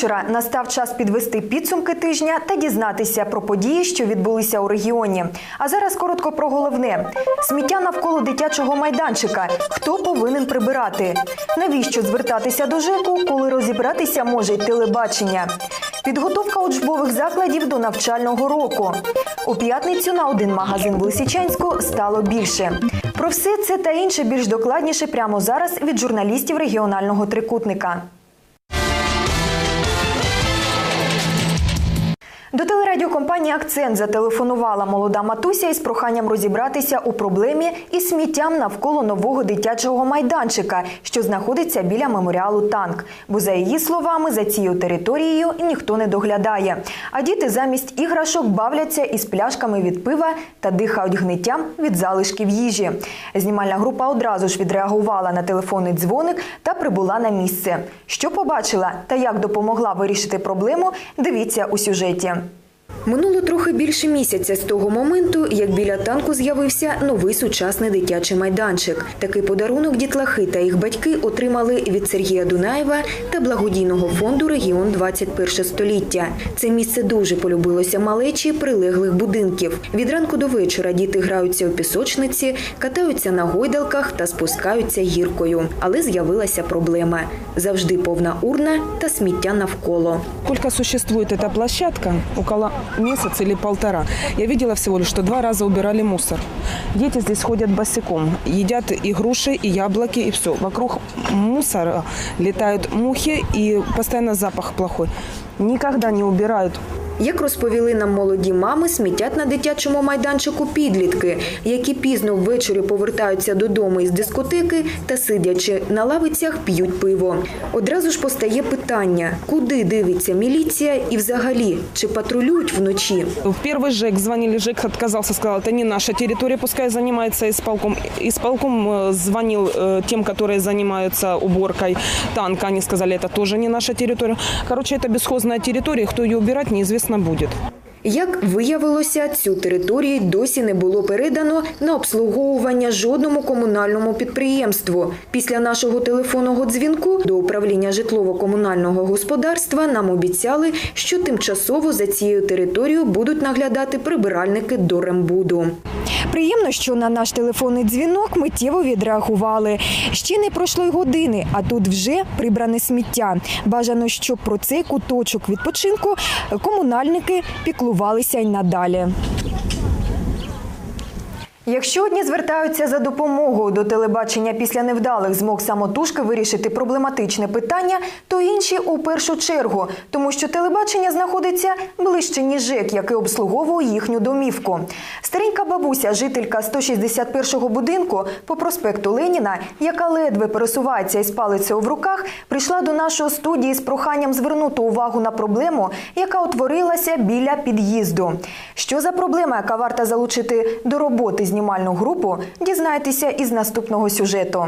вечора настав час підвести підсумки тижня та дізнатися про події, що відбулися у регіоні. А зараз коротко про головне: сміття навколо дитячого майданчика. Хто повинен прибирати? Навіщо звертатися до ЖЕКу, коли розібратися може й телебачення? Підготовка учбових закладів до навчального року. У п'ятницю на один магазин в Лисичанську стало більше. Про все це та інше більш докладніше прямо зараз від журналістів регіонального трикутника. До телерадіокомпанії Акцент зателефонувала молода матуся із проханням розібратися у проблемі із сміттям навколо нового дитячого майданчика, що знаходиться біля меморіалу Танк. Бо за її словами, за цією територією ніхто не доглядає. А діти замість іграшок бавляться із пляшками від пива та дихають гниттям від залишків їжі. Знімальна група одразу ж відреагувала на телефонний дзвоник та прибула на місце. Що побачила та як допомогла вирішити проблему, дивіться у сюжеті. Минуло трохи більше місяця з того моменту, як біля танку з'явився новий сучасний дитячий майданчик. Такий подарунок дітлахи та їх батьки отримали від Сергія Дунаєва та благодійного фонду Регіон 21 століття. Це місце дуже полюбилося малечі прилеглих будинків. Від ранку до вечора діти граються у пісочниці, катаються на гойдалках та спускаються гіркою. Але з'явилася проблема: завжди повна урна та сміття навколо. Сколько существует эта площадка? Около месяца или полтора. Я видела всего лишь, что два раза убирали мусор. Дети здесь ходят босиком, едят и груши, и яблоки, и все. Вокруг мусора летают мухи, и постоянно запах плохой. Никогда не убирают Як розповіли нам молоді мами, смітять на дитячому майданчику підлітки, які пізно ввечері повертаються додому із дискотеки та сидячи на лавицях п'ють пиво. Одразу ж постає питання, куди дивиться міліція і взагалі чи патрулюють вночі. В первый ЖЭК звонили, ЖЭК отказался, сказал, это не наша территория, пускай занимается исполком. Исполком э, звонил э, тем, которые занимаются уборкой танка, они сказали, это тоже не наша территория. Короче, это бесхозная территория, кто ее убирать, неизвестно будет. Як виявилося, цю територію досі не було передано на обслуговування жодному комунальному підприємству. Після нашого телефонного дзвінку до управління житлово-комунального господарства нам обіцяли, що тимчасово за цією територією будуть наглядати прибиральники до Рембуду. Приємно, що на наш телефонний дзвінок миттєво відреагували. Ще не пройшло й години, а тут вже прибране сміття. Бажано, щоб про цей куточок відпочинку комунальники піклувалися й надалі. Якщо одні звертаються за допомогою до телебачення після невдалих змог самотужки вирішити проблематичне питання, то інші у першу чергу, тому що телебачення знаходиться ближче ніж ЖЕК, який обслуговує їхню домівку. Старенька бабуся, жителька 161-го будинку по проспекту Леніна, яка ледве пересувається із палицею в руках, прийшла до нашої студії з проханням звернути увагу на проблему, яка утворилася біля під'їзду. Що за проблема, яка варта залучити до роботи знімальну групу, дізнайтеся із наступного сюжету.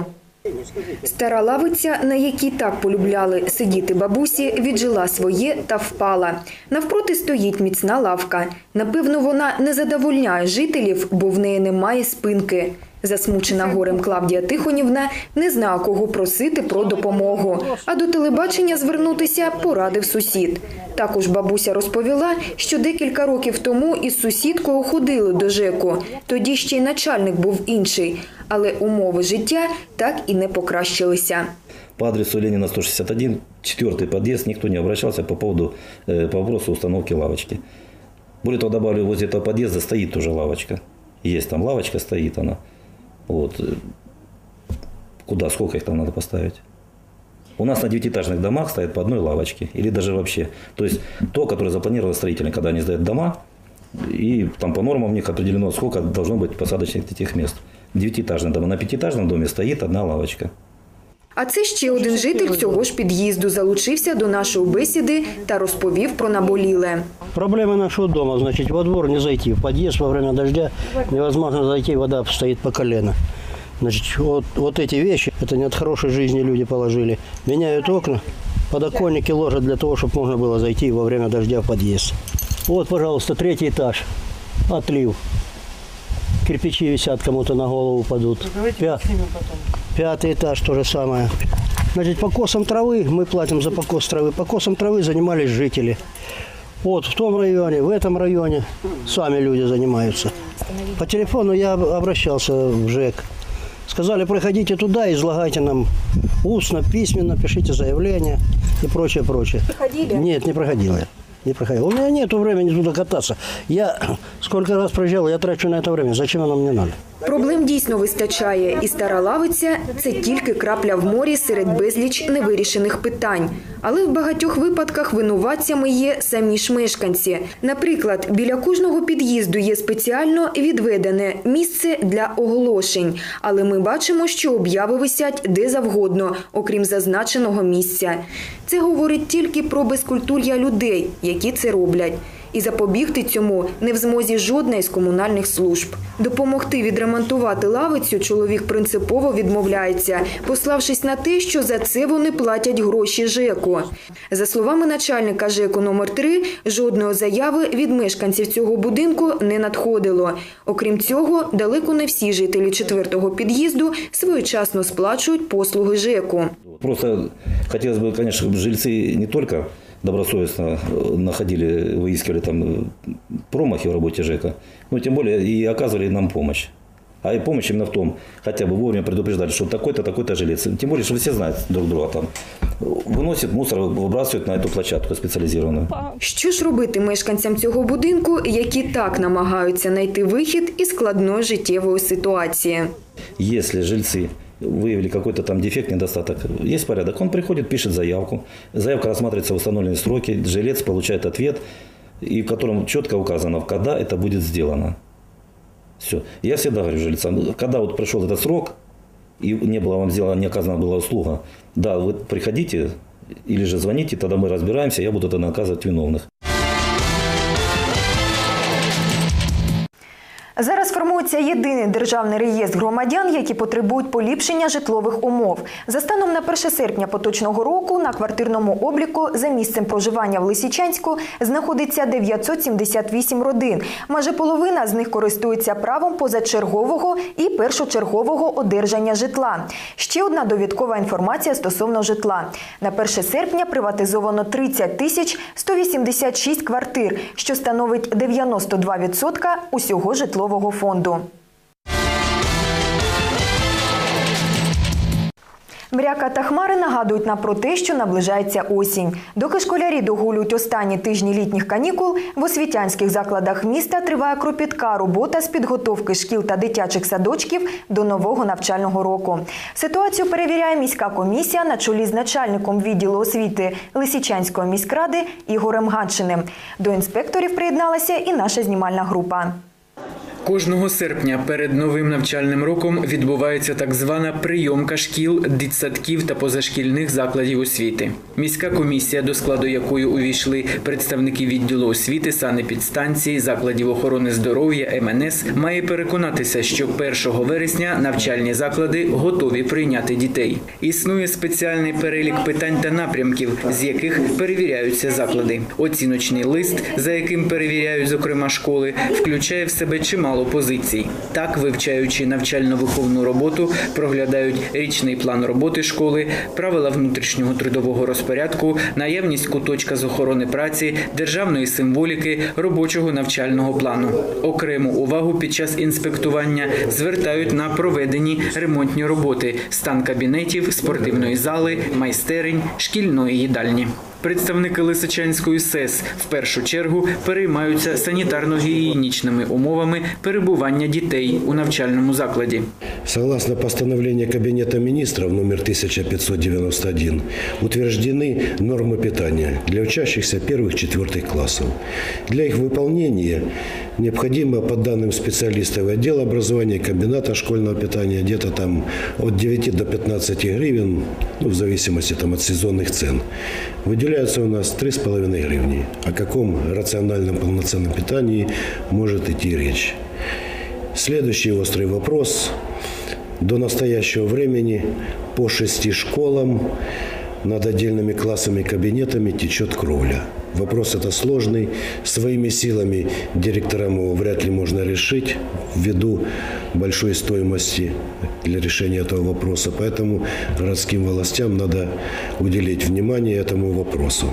Стара лавиця, на якій так полюбляли сидіти бабусі, віджила своє та впала. Навпроти стоїть міцна лавка. Напевно, вона не задовольняє жителів, бо в неї немає спинки. Засмучена горем Клавдія Тихонівна не знає, кого просити про допомогу. А до телебачення звернутися порадив сусід. Також бабуся розповіла, що декілька років тому із сусідкою ходили до ЖЕКу. Тоді ще й начальник був інший, але умови життя так і не покращилися. По адресу Ленина 161, четвертый подъезд, никто не обращался по поводу, э, по вопросу установки лавочки. Более того, добавлю, возле этого подъезда стоит тоже лавочка. Есть там лавочка, стоит она. Вот. Куда, сколько их там надо поставить? У нас на девятиэтажных домах стоят по одной лавочке. Или даже вообще. То есть то, которое запланировано строителем, когда они сдают дома, и там по нормам у них определено, сколько должно быть посадочных этих мест. Девятиэтажный дом. На пятиэтажном доме стоит одна лавочка. А це ще один житель цього ж під'їзду залучився до нашої бесіди та розповів про наболіле. Проблема нашего дома, значит, во двор не зайти. В подъезд во время дождя невозможно зайти, вода стоит по колено. Значит, вот, вот эти вещи, это не от хорошей жизни люди положили. Меняют окна, подоконники ложат для того, чтобы можно было зайти во время дождя в подъезд. Вот, пожалуйста, третий этаж, отлив. Кирпичи висят, кому-то на голову упадут. Пя- Пятый этаж то же самое. Значит, покосом травы, мы платим за покос травы, покосом травы занимались жители. Вот в том районе, в этом районе сами люди занимаются. По телефону я обращался в ЖЭК. Сказали, приходите туда, излагайте нам устно, письменно, пишите заявление и прочее, прочее. Проходили? Нет, не проходил я. Не проходил. У меня нет времени туда кататься. Я сколько раз проезжал, я трачу на это время. Зачем оно мне надо? Проблем дійсно вистачає, і стара лавиця це тільки крапля в морі серед безліч невирішених питань. Але в багатьох випадках винуватцями є самі ж мешканці. Наприклад, біля кожного під'їзду є спеціально відведене місце для оголошень, але ми бачимо, що обяви висять де завгодно, окрім зазначеного місця. Це говорить тільки про безкультур'я людей, які це роблять І запобігти цьому не в змозі жодна із комунальних служб. Допомогти відремонтувати лавицю чоловік принципово відмовляється, пославшись на те, що за це вони платять гроші ЖЕКу. За словами начальника ЖЕКу номер 3 жодної заяви від мешканців цього будинку не надходило. Окрім цього, далеко не всі жителі четвертого під'їзду своєчасно сплачують послуги ЖЕКу. Просто хотелось бы, конечно, чтобы жильцы не только добросовестно э, находили, выискивали там э, промахи в работе ЖЭКа, но тем более и оказывали нам помощь. А и помощь именно в том, хотя бы вовремя предупреждали, что такой-то, такой-то жилец. Тем более, что все знают друг друга там. Выносит мусор, выбрасывают на эту площадку специализированную. Що ж робити мешканцям цього будинку, які так намагаються знайти вихід із складної життєвої ситуації? Если жильцы выявили какой-то там дефект, недостаток, есть порядок. Он приходит, пишет заявку. Заявка рассматривается в установленные сроки. Жилец получает ответ, и в котором четко указано, когда это будет сделано. Все. Я всегда говорю жильцам, когда вот пришел этот срок, и не было вам сделана, не оказана была услуга, да, вы приходите или же звоните, тогда мы разбираемся, я буду тогда наказывать виновных. Зараз формується єдиний державний реєстр громадян, які потребують поліпшення житлових умов. За станом на 1 серпня поточного року на квартирному обліку за місцем проживання в Лисичанську знаходиться 978 родин. Майже половина з них користується правом позачергового і першочергового одержання житла. Ще одна довідкова інформація стосовно житла. На 1 серпня приватизовано 30 тисяч 186 квартир, що становить 92% усього житлового фонду. Мряка та хмари нагадують нам про те, що наближається осінь. Доки школярі догулюють останні тижні літніх канікул, в освітянських закладах міста триває кропітка робота з підготовки шкіл та дитячих садочків до нового навчального року. Ситуацію перевіряє міська комісія на чолі з начальником відділу освіти Лисичанської міськради Ігорем Ганчиним. До інспекторів приєдналася і наша знімальна група. Кожного серпня перед новим навчальним роком відбувається так звана прийомка шкіл, дитсадків та позашкільних закладів освіти. Міська комісія, до складу якої увійшли представники відділу освіти, санепідстанції, закладів охорони здоров'я, МНС, має переконатися, що 1 вересня навчальні заклади готові прийняти дітей. Існує спеціальний перелік питань та напрямків, з яких перевіряються заклади. Оціночний лист, за яким перевіряють зокрема школи, включає в себе чимало позицій. Так, вивчаючи навчально-виховну роботу, проглядають річний план роботи школи, правила внутрішнього трудового розпорядку, наявність куточка з охорони праці, державної символіки, робочого навчального плану. Окрему увагу під час інспектування звертають на проведені ремонтні роботи, стан кабінетів, спортивної зали, майстерень, шкільної їдальні. Представники Лисичанської СЕС в першу чергу переймаються санітарно-гігієнічними умовами перебування дітей у навчальному закладі. Согласно постановлению Кабинета министров номер 1591 утверждены нормы питания для учащихся первых-четвертых классов. Для их выполнения необходимо, по данным специалистов отдела образования, комбината школьного питания, где-то там от 9 до 15 гривен, ну, в зависимости там, от сезонных цен. Выделяются у нас 3,5 гривни. О каком рациональном полноценном питании может идти речь? Следующий острый вопрос. До настоящего времени по шести школам над отдельными классами кабинетами течет кровля. Вопрос это сложный. Своими силами директорам его вряд ли можно решить ввиду большой стоимости для решения этого вопроса. Поэтому городским властям надо уделить внимание этому вопросу.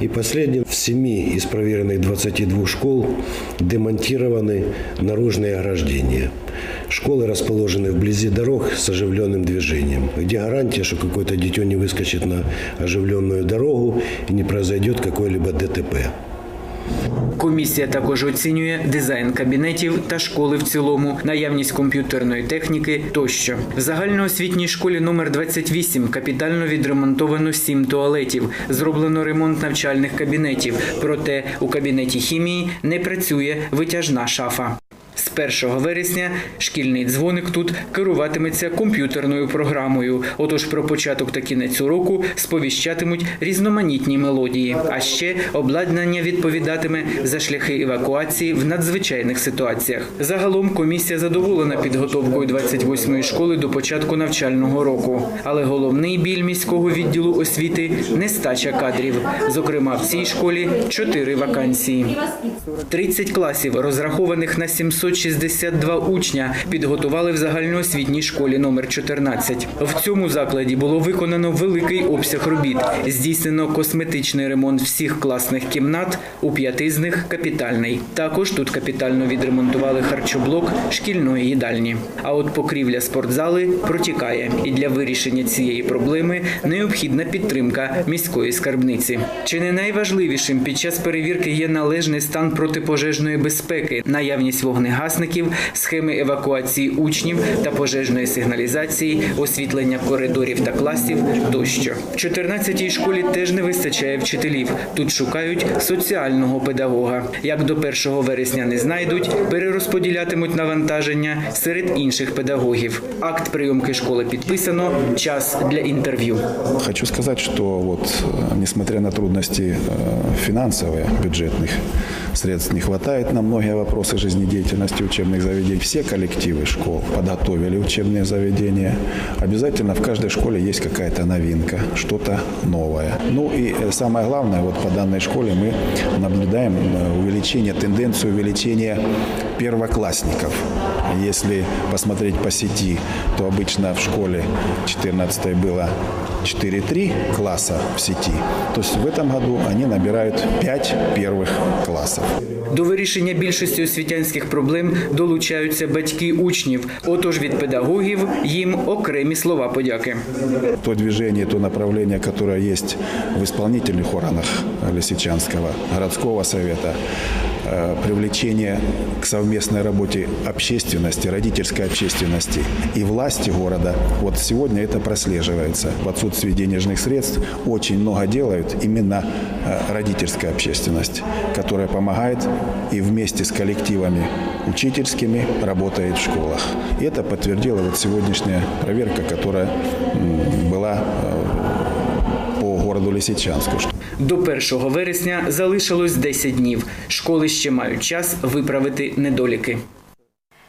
И последнее. В семи из проверенных 22 школ демонтированы наружные ограждения. Школы расположены вблизи дорог с оживленным движением. Где гарантия, что какое-то дитё не выскочит на оживленную дорогу и не произойдет какое-либо ДТП. Комісія також оцінює дизайн кабінетів та школи в цілому, наявність комп'ютерної техніки тощо. В загальноосвітній школі номер 28 капітально відремонтовано 7 туалетів, зроблено ремонт навчальних кабінетів. Проте у кабінеті хімії не працює витяжна шафа. З 1 вересня шкільний дзвоник тут керуватиметься комп'ютерною програмою. Отож про початок та кінець уроку сповіщатимуть різноманітні мелодії. А ще обладнання відповідатиме за шляхи евакуації в надзвичайних ситуаціях. Загалом комісія задоволена підготовкою 28-ї школи до початку навчального року. Але головний біль міського відділу освіти нестача кадрів. Зокрема, в цій школі чотири вакансії. 30 класів, розрахованих на 762 учня, підготували в загальноосвітній школі номер 14. В цьому закладі було виконано великий обсяг робіт. Здійснено косметичний ремонт всіх класних кімнат, у п'яти з них капітальний. Також тут капітально відремонтували харчоблок шкільної їдальні. А от покрівля спортзали протікає, і для вирішення цієї проблеми необхідна підтримка міської скарбниці. Чи не найважливішим під час перевірки є належний стан протипожежної безпеки, наявність вогнегасників, схеми евакуації учнів та пожежної сигналізації, освітлення коридорів та класів тощо. В 14-й школі теж не вистачає вчителів. Тут шукають соціального педагога. Як до 1 вересня не знайдуть, перерозподілятимуть навантаження серед інших педагогів. Акт прийомки школи підписано. Час для інтерв'ю. Хочу сказать, что вот, э, несмотря на трудности э, финансовые, бюджетных средств не хватает на многие вопросы жизнедеятельности учебных заведений. Все коллективы школ подготовили учебные заведения. Обязательно в каждой школе есть какая-то новинка, что-то новое. Ну и э, самое главное, вот по данной школе мы наблюдаем э, увеличение, тенденцию увеличения первоклассников. Если посмотреть по сети, то обычно в школе 14 было 4-3 класса в сети. То есть в этом году они набирают 5 первых классов. До вирішення більшості освітянських проблем долучаються батьки учнів. Отож від педагогів їм окремі слова подяки. То движение, то направление, которое есть в исполнительных органах Лисичанского городского совета, э, привлечение к совместной работе общественности, родительской общественности и власти города. Вот сегодня это прослеживается. В отсутствии денежных средств очень много делают именно э, родительская общественность, которая помогает и вместе с коллективами учительскими работает в школах. И это подтвердила вот сегодняшняя проверка, которая была Лисичанску. До 1 вересня залишилось 10 днів. Школи ще мають час виправити недоліки.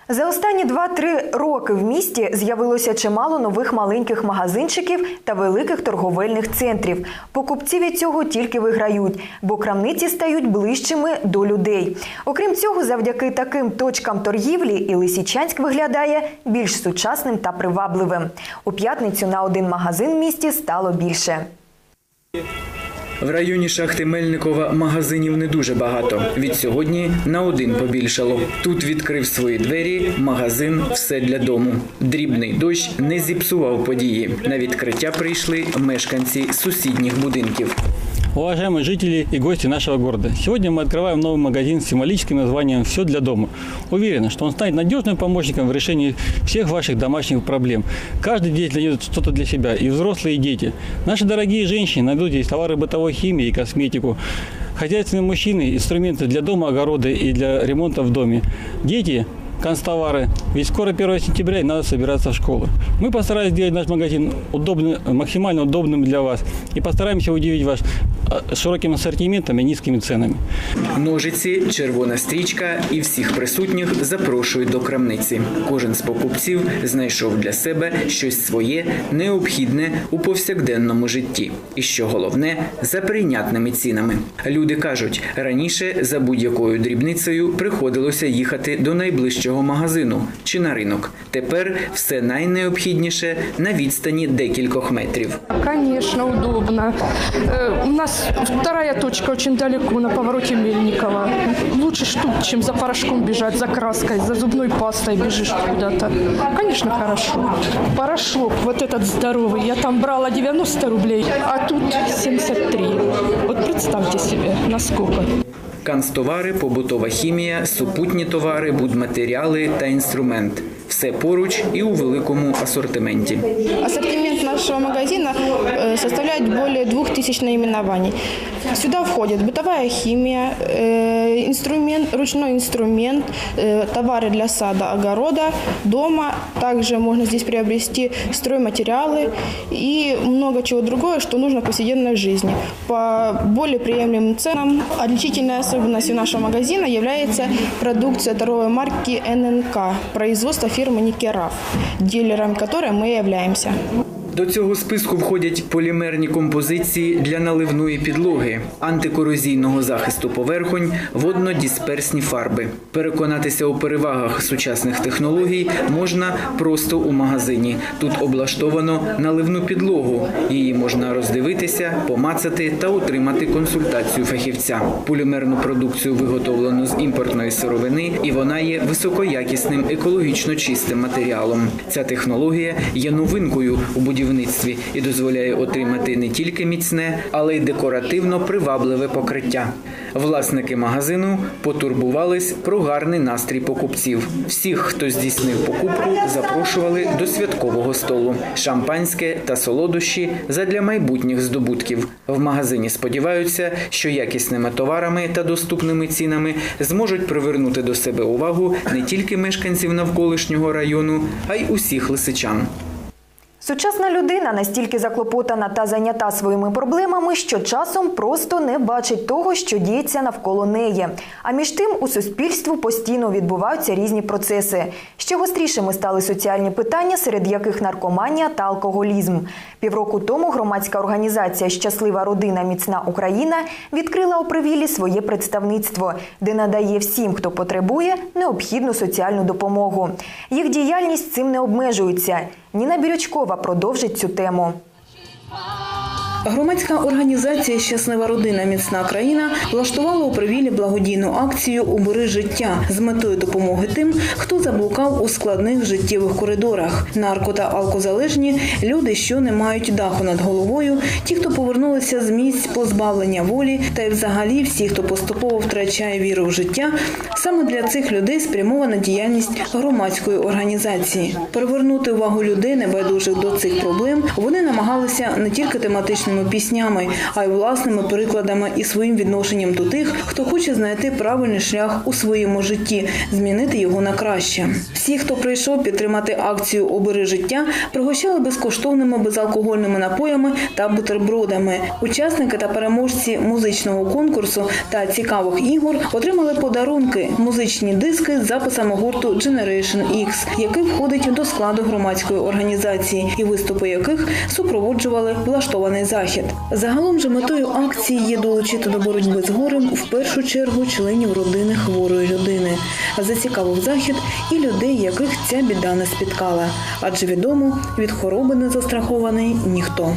За останні 2-3 роки в місті з'явилося чимало нових маленьких магазинчиків та великих торговельних центрів. Покупці від цього тільки виграють, бо крамниці стають ближчими до людей. Окрім цього, завдяки таким точкам торгівлі і Лисичанськ виглядає більш сучасним та привабливим. У п'ятницю на один магазин в місті стало більше. В районі шахти Мельникова магазинів не дуже багато. Від сьогодні на один побільшало. Тут відкрив свої двері магазин все для дому. Дрібний дощ не зіпсував події. На відкриття прийшли мешканці сусідніх будинків. Уважаемые жители и гости нашего города, сегодня мы открываем новый магазин с символическим названием «Все для дома». Уверен, что он станет надежным помощником в решении всех ваших домашних проблем. Каждый здесь найдет что-то для себя, и взрослые, и дети. Наши дорогие женщины найдут здесь товары бытовой химии и косметику. Хозяйственные мужчины – инструменты для дома, огорода и для ремонта в доме. Дети констовары. Ведь скоро 1 сентября и надо собираться в школу. Мы постарались сделать наш магазин удобным, максимально удобным для вас и постараемся удивить вас а, широким ассортиментом и низкими ценами. Ножиці, червона стрічка і всіх присутніх запрошують до крамниці. Кожен з покупців знайшов для себе щось своє необхідне у повсякденному житті. І що головне, за прийнятними цінами. Люди кажуть, раніше за будь-якою дрібницею приходилося їхати до найближчого магазину чи на ринок. Тепер все найнеобхідніше на відстані декількох метрів. Конечно, удобно. Э, У нас вторая точка очень далеко, на повороте Мельникова. Лучше штук, чем за порошком бежать, за краской, за зубной пастой бежишь куда-то. Конечно, хорошо. Порошок вот этот здоровый, я там брала 90 рублей, а тут 73. Вот представьте себе, насколько. Канцтовари, побутова хімія, супутні товари, будматеріали та інструмент. Все поруч і у великому асортименті. Ассортимент нашего магазина э, составляет более двух тысяч наименований. Сюда входит бытовая химия, э, инструмент, ручной инструмент, э, товары для сада, огорода, дома. Также можно здесь приобрести стройматериалы и много чего другое, что нужно в повседневной жизни. По более приемлемым ценам. Отличительной особенностью нашего магазина является продукция торговой марки ННК, производства фирмы Никераф, дилером которой мы являемся. До цього списку входять полімерні композиції для наливної підлоги, антикорозійного захисту поверхонь, воднодисперсні фарби. Переконатися у перевагах сучасних технологій можна просто у магазині. Тут облаштовано наливну підлогу. Її можна роздивитися, помацати та отримати консультацію фахівця. Полімерну продукцію виготовлено з імпортної сировини, і вона є високоякісним екологічно чистим матеріалом. Ця технологія є новинкою у будівництві і дозволяє отримати не тільки міцне, але й декоративно привабливе покриття. Власники магазину потурбувались про гарний настрій покупців. Всіх, хто здійснив покупку, запрошували до святкового столу. Шампанське та солодощі задля майбутніх здобутків. В магазині сподіваються, що якісними товарами та доступними цінами зможуть привернути до себе увагу не тільки мешканців навколишнього району, а й усіх лисичан. Сучасна людина настільки заклопотана та зайнята своїми проблемами, що часом просто не бачить того, що діється навколо неї. А між тим у суспільству постійно відбуваються різні процеси. Ще гострішими стали соціальні питання, серед яких наркоманія та алкоголізм. Півроку тому громадська організація Щаслива родина міцна Україна відкрила у Привілі своє представництво, де надає всім, хто потребує, необхідну соціальну допомогу. Їх діяльність цим не обмежується. Ніна Бірючкова продовжить цю тему. Громадська організація Щаслива родина міцна країна влаштувала у привілі благодійну акцію Убери життя з метою допомоги тим, хто заблукав у складних життєвих коридорах. Нарко та алкозалежні люди, що не мають даху над головою, ті, хто повернулися з місць позбавлення волі, та й взагалі всі, хто поступово втрачає віру в життя. Саме для цих людей спрямована діяльність громадської організації. Привернути увагу людей, небайдужих до цих проблем, вони намагалися не тільки тематичними піснями, а й власними прикладами і своїм відношенням до тих, хто хоче знайти правильний шлях у своєму житті, змінити його на краще. Всі, хто прийшов підтримати акцію Обери життя, пригощали безкоштовними безалкогольними напоями та бутербродами. Учасники та переможці музичного конкурсу та цікавих ігор отримали подарунки музичні диски з записами гурту Generation X, який входить до складу громадської організації, і виступи яких супроводжували влаштований захід. Загалом же метою акції є долучити до боротьби з горем в першу чергу членів родини хворої людини. Зацікавив захід і людей, яких ця біда не спіткала. Адже відомо, від хвороби не застрахований ніхто.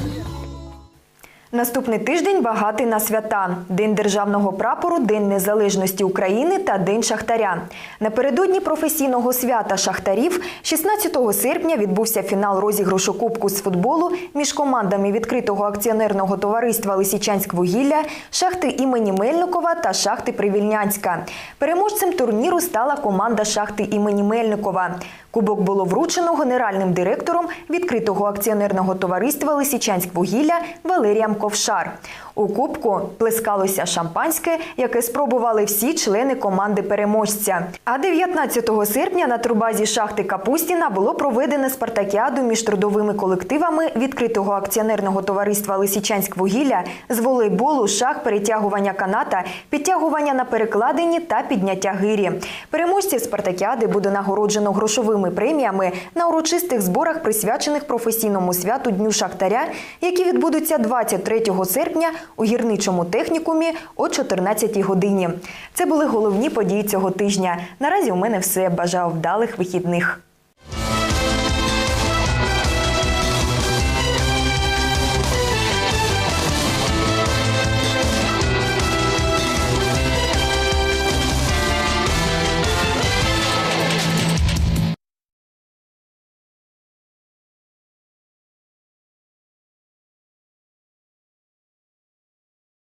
Наступний тиждень багатий на свята: День державного прапору, День Незалежності України та День Шахтаря. Напередодні професійного свята шахтарів 16 серпня відбувся фінал розіграшу Кубку з футболу між командами відкритого акціонерного товариства Лисичанськвугілля, шахти імені Мельникова та шахти Привільнянська. Переможцем турніру стала команда шахти імені Мельникова. Кубок було вручено генеральним директором відкритого акціонерного товариства Лисичанськвугілля Валерієм Ковшар. У кубку плескалося шампанське, яке спробували всі члени команди переможця. А 19 серпня на турбазі шахти Капустіна було проведено спартакіаду між трудовими колективами відкритого акціонерного товариства Лисичанськвугілля з волейболу, шах, перетягування каната, підтягування на перекладині та підняття гирі. Переможців спартакіади буде нагороджено грошовими преміями на урочистих зборах, присвячених професійному святу Дню Шахтаря, які відбудуться 23 серпня у гірничому технікумі о 14 годині. Це були головні події цього тижня. Наразі у мене все. Бажаю вдалих вихідних.